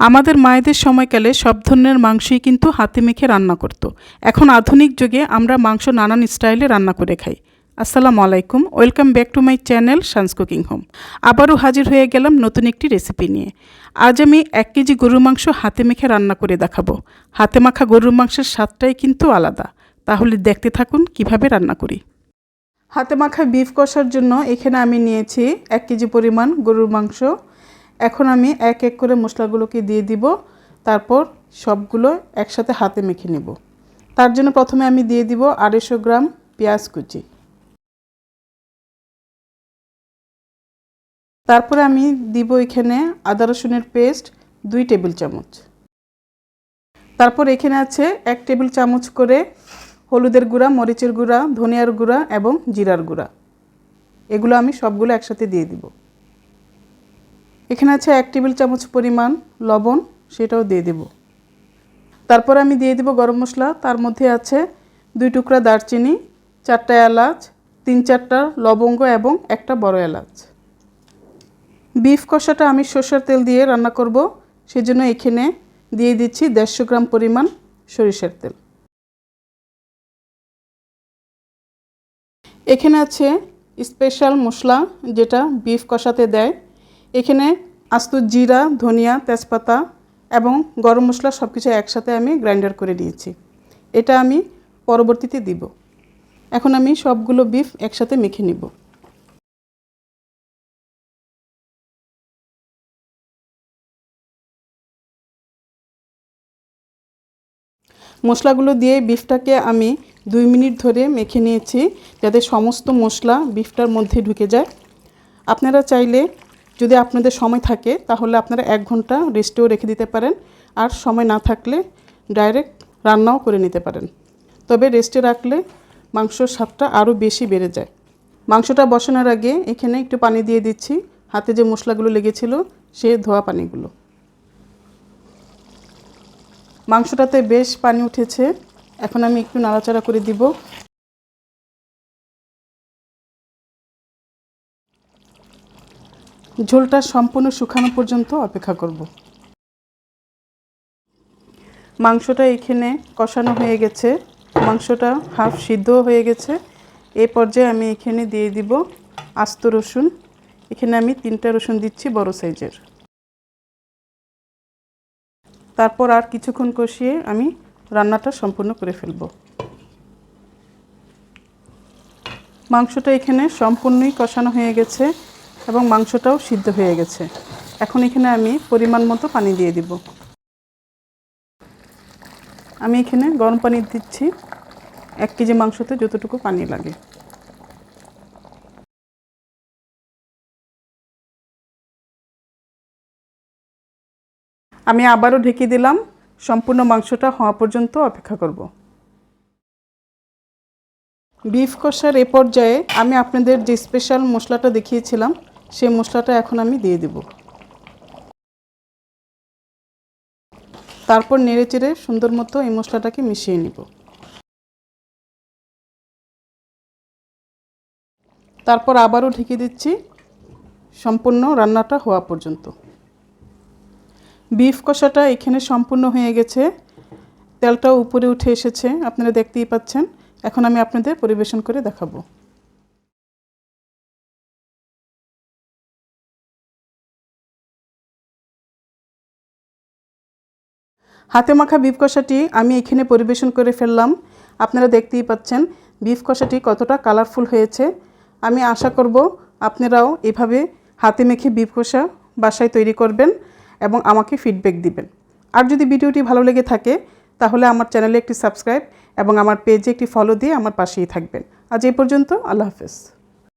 আমাদের মায়েদের সময়কালে সব ধরনের মাংসই কিন্তু হাতে মেখে রান্না করতো। এখন আধুনিক যুগে আমরা মাংস নানান স্টাইলে রান্না করে খাই। আসসালামু আলাইকুম, welcome back to my channel Sun's cooking home. আবারও হাজির হয়ে গেলাম নতুন একটি রেসিপি নিয়ে। আজ আমি এক কেজি গরুর মাংস হাতে মেখে রান্না করে দেখাবো। হাতে মাখা গরুর মাংসের স্বাদটাই কিন্তু আলাদা। তাহলে দেখতে থাকুন কীভাবে রান্না করি। হাতে মাখা বিফ কষার জন্য এখানে আমি নিয়েছি এক কেজি পরিমাণ গরুর মাংস। এখন আমি এক এক করে মশলাগুলোকে দিয়ে দিব, তারপর সবগুলো একসাথে হাতে মেখে নেব। তার জন্য প্রথমে আমি দিয়ে দিব আড়াইশো গ্রাম পেঁয়াজ কুচি। তারপরে আমি দিব এখানে আদা রসুনের পেস্ট দুই টেবিল চামচ। তারপর এখানে আছে এক টেবিল চামচ করে হলুদের গুঁড়া, মরিচের গুঁড়া, ধনিয়ার গুঁড়া এবং জিরার গুঁড়া। এগুলো আমি সবগুলো একসাথে দিয়ে দিব। এখানে আছে এক টেবিল চামচ পরিমাণ লবণ, সেটাও দিয়ে দেব। তারপর আমি দিয়ে দেব গরম মশলা, তার মধ্যে আছে দুই টুকরা দারচিনি, চারটা এলাচ, তিন চারটা লবঙ্গ এবং একটা বড় এলাচ। বিফ কষাটা আমি সর্ষের তেল দিয়ে রান্না করব, সেজন্য এখানে দিয়ে দিচ্ছি দেড়শো গ্রাম পরিমাণ সরিষার তেল। এখানে আছে স্পেশাল মশলা, যেটা বিফ কষাতে দেয়। এখানে আস্ত জিরা, ধনিয়া, তেজপাতা এবং গরম মশলা সব কিছু একসাথে আমি গ্রাইন্ডার করে দিয়েছি এটা আমি পরবর্তীতে দিব। এখন আমি সবগুলো বিফ একসাথে মেখে নিব। মশলাগুলো দিয়ে বিফটাকে আমি দুই মিনিট ধরে মেখে নিয়েছি যাতে সমস্ত মশলা বিফটার মধ্যে ঢুকে যায়। আপনারা চাইলে যদি আপনাদের সময় থাকে, তাহলে আপনারা এক ঘণ্টা রেস্টেও রেখে দিতে পারেন আর সময় না থাকলে ডাইরেক্ট রান্নাও করে নিতে পারেন। তবে রেস্টে রাখলে মাংসর স্বাদটা আরও বেশি বেড়ে যায়। মাংসটা বসানোর আগে এখানে একটু পানি দিয়ে দিচ্ছি। হাতে যে মশলাগুলো লেগেছিল, সে ধোয়া পানিগুলো। মাংসটাতে বেশ পানি উঠেছে। এখন আমি একটু নাড়াচাড়া করে দিব। ঝোলটা সম্পূর্ণ শুকানো পর্যন্ত অপেক্ষা করব। মাংসটা এখানে কষানো হয়ে গেছে। মাংসটা হাফ সিদ্ধ হয়ে গেছে। এ পর্যায়ে আমি এখানে দিয়ে দিব আস্ত রসুন। এখানে আমি তিনটা রসুন দিচ্ছি বড় সাইজের। তারপর আর কিছুক্ষণ কষিয়ে আমি রান্নাটা সম্পূর্ণ করে ফেলব। মাংসটা এখানে সম্পূর্ণই কষানো হয়ে গেছে। এবং মাংসটাও সিদ্ধ হয়ে গেছে। এখন এখানে আমি পরিমাণ মতো পানি দিয়ে দিব। আমি এখানে গরম পানি দিচ্ছি। এক কেজি মাংসতে যতটুকু পানি লাগে। আমি আবারও ঢেকে দিলাম। সম্পূর্ণ মাংসটা হওয়া পর্যন্ত অপেক্ষা করব। বিফ কষার এ পর্যায়ে আমি আপনাদের যে স্পেশাল মশলাটা দেখিয়েছিলাম সেই মশলাটা এখন আমি দিয়ে দেব। তারপর নেড়ে চেড়ে সুন্দর মতো এই মশলাটাকে মিশিয়ে নিব। তারপর আবারও ঢেকে দিচ্ছি সম্পূর্ণ রান্নাটা হওয়া পর্যন্ত। বিফ কষাটা এখানে সম্পূর্ণ হয়ে গেছে। তেলটাও উপরে উঠে এসেছে, আপনারা দেখতেই পাচ্ছেন। এখন আমি আপনাদের পরিবেশন করে দেখাবো। হাতে মাখা বিফ কষাটি আমি এখানে পরিবেশন করে ফেললাম। আপনারা দেখতেই পাচ্ছেন বিফ কষাটি কতটা কালারফুল হয়েছে। আমি আশা করব আপনারাও এভাবে হাতে মেখে বিফ কষা বাসায় তৈরি করবেন এবং আমাকে ফিডব্যাক দিবেন। আর যদি ভিডিওটি ভালো লেগে থাকে, তাহলে আমার চ্যানেলে একটি সাবস্ক্রাইব এবং আমার পেজে একটি ফলো দিয়ে আমার পাশেই থাকবেন। আজ এই পর্যন্ত, আল্লাহ হাফেজ।